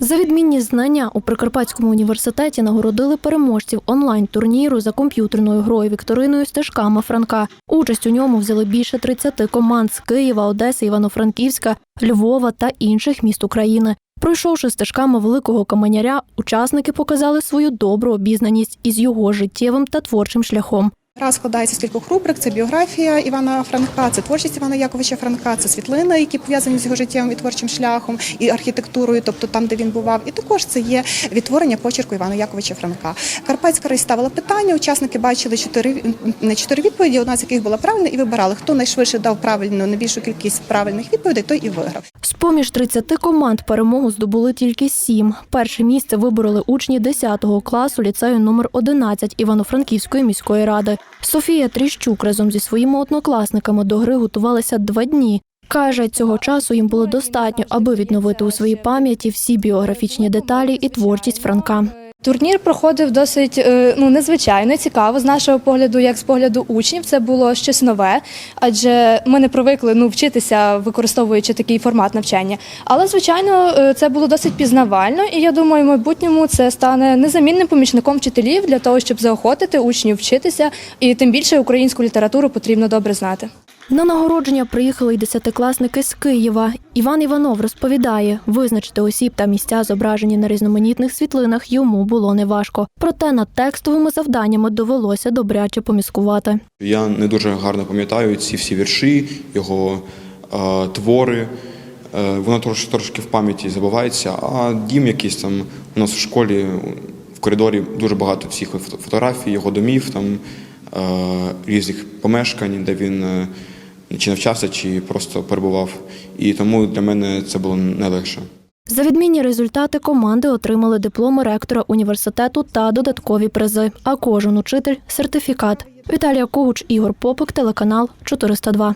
За відмінні знання у Прикарпатському університеті нагородили переможців онлайн-турніру за комп'ютерною грою Вікториною стежками Франка. Участь у ньому взяли більше 30 команд з Києва, Одеси, Івано-Франківська, Львова та інших міст України. Пройшовши стежками великого каменяря, учасники показали свою добру обізнаність із його життєвим та творчим шляхом. Гра складається з кількох рубрик: це біографія Івана Франка, це творчість Івана Яковича Франка, це світлини, які пов'язані з його життєвим і творчим шляхом і архітектурою, тобто там, де він бував. І також це є відтворення почерку Івана Яковича Франка. Карпатська рейс ставила питання. Учасники бачили чотири не чотири відповіді, одна з яких була правильна, і вибирали, хто найшвидше дав правильну найбільшу кількість правильних відповідей, той і виграв. З поміж 30 команд перемогу здобули тільки сім. Перше місце вибороли учні 10 класу ліцею номер 11 Івано-Франківської міської ради. Софія Тріщук разом зі своїми однокласниками до гри готувалася два дні. Каже, цього часу їм було достатньо, аби відновити у своїй пам'яті всі біографічні деталі і творчість Франка. Турнір проходив досить е, ну незвичайно цікаво з нашого погляду, як з погляду учнів. Це було щось нове, адже ми не привикли ну вчитися, використовуючи такий формат навчання. Але звичайно, е, це було досить пізнавально, і я думаю, в майбутньому це стане незамінним помічником вчителів для того, щоб заохотити учнів вчитися, і тим більше українську літературу потрібно добре знати. На нагородження приїхали й десятикласники з Києва. Іван Іванов розповідає, визначити осіб та місця, зображені на різноманітних світлинах, йому було неважко. Проте над текстовими завданнями довелося добряче поміскувати. Я не дуже гарно пам'ятаю ці всі вірші, його е, твори. Е, воно трошки, трошки в пам'яті забувається. А дім якийсь там у нас в школі в коридорі дуже багато всіх фотографій, його домів, там е, різних помешкань, де він е, чи навчався, чи просто перебував. І тому для мене це було не легше. За відмінні результати команди отримали дипломи ректора університету та додаткові призи. А кожен учитель сертифікат. Віталія Когуч, Ігор Попик, телеканал 402.